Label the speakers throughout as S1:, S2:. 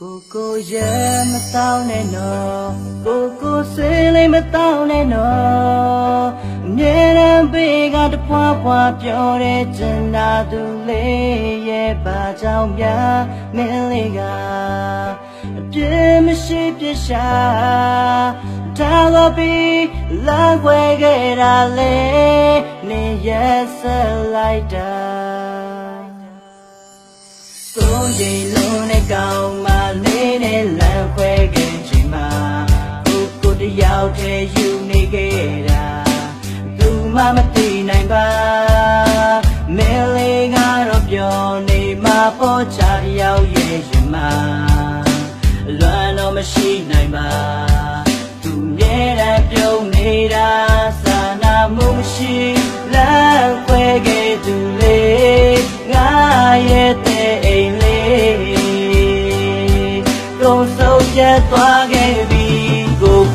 S1: ကိုကိုရဲမတောင်းနဲ့နော်ကိုကိုစေးလေးမတောင်းနဲ့နော်အမြဲတမ်းဘေးကတပွားပွားပြောတဲ့ကျင်နာသူလေးရဲ့ဘာကြောင့်များမင်းလေးကအပြစ်မရှိပြစ်ရှာတာတော့ပြီးလမ်းခွဲခဲ့တာလေနေရက်ဆက်လိုက်တာသုံးချိန်လုံးနဲ့ကောင်း ကိုတယောက်တည်းယူနေခဲ့တာသူမှမသိနိုင်ပါမင်းလေးကတော့ပြောနေမှာပေါ်ချတယောက်ရဲ့ရင်မှာလွမ်းတော့မရှိနိုင်ပါသူမြဲတမ်းပြုံးနေတာစာနာမှုမရှိလမ်းခွဲခဲ့သူလေးငါရဲ့တဲ့အိမ်လေးကုန်ဆုံးပြတ်သွားခဲ့ပြီ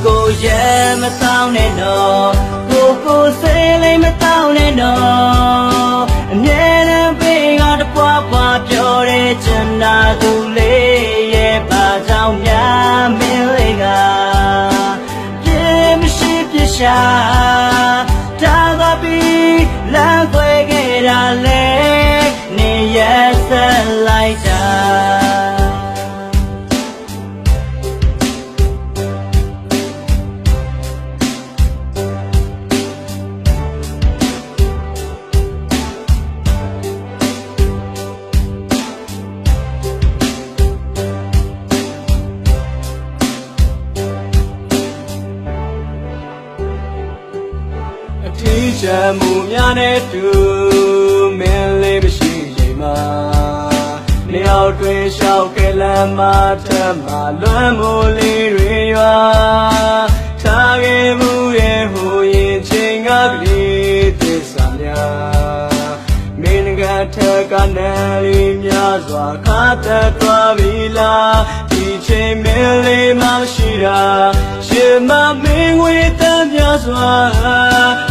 S1: ကိုကိုရဲမတောင်းနဲ့တော့ကိုကိုစေးလေးမတောင်းနဲ့တော့အမြဲတမ်းပေးကတပွားပွားပြောတဲ့ချင်နာသူလေးရဲ့ဘာကြောင့်များမင်းလေးကပြင်းမရှိပြရှာတာသာပြီးလမ်းခွဲခဲ့တာလေနေရဆက်လိုက်တာ
S2: ထီးချမ်းမှုများနဲ့တူမင်းလေးမရှိချိန်မှာနေအောင်တွင်လျှောက်ကလမ်းမထက်မှာလွမ်းမိုးလေးတွေရွာထားခဲ့မှုရဲ့ဟိုရင်ချိန်ကကလေးသစ္စာများမင်းကထက်ကနယ်လေးများစွာခါသက်သွားပြီလားဒီချိန်မင်းလေးမရှိတာရှင်မမင်းဝေးတမ်းများ စွာ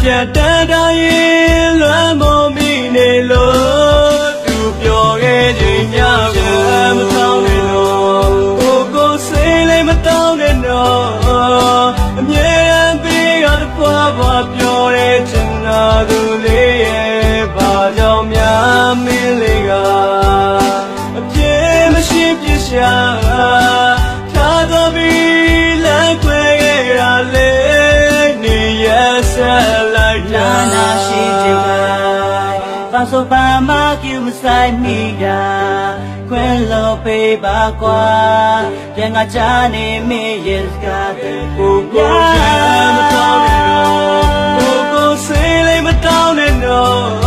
S2: ပြတ်တတ်တိုင်းလွမ်းမမိနေလို့သူပြောခဲ့ခြင်းများကိုမတောင်းနဲ့လို့ကိုကိုစေးလေးမတောင်းနဲ့တော့အမြဲတမ်းပြီးကတပွားပွားပြောတဲ့ချင်နာသူလေးရဲ့ဘာကြောင့်များမင်းလေးကအပြည့်မရှိပြစ်ရှာ ဆို
S1: ပါမကျူမဆိုင်မိတာခွဲလို့ပေးပါကွာပြန်ငါချနေမေးရဲ့စကားတဲ့
S2: ကိုကိုရဲမတောင်းနဲ့တော့ကိုကိုစေးလေးမတောင်းနဲ့တော့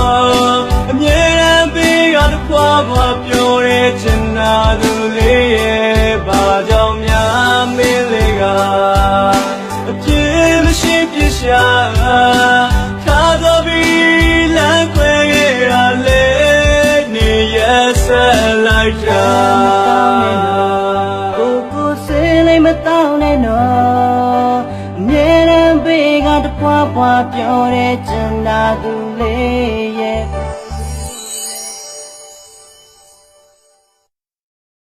S1: ပွားပြောတဲ့ကျန်တာသူလေးရဲ့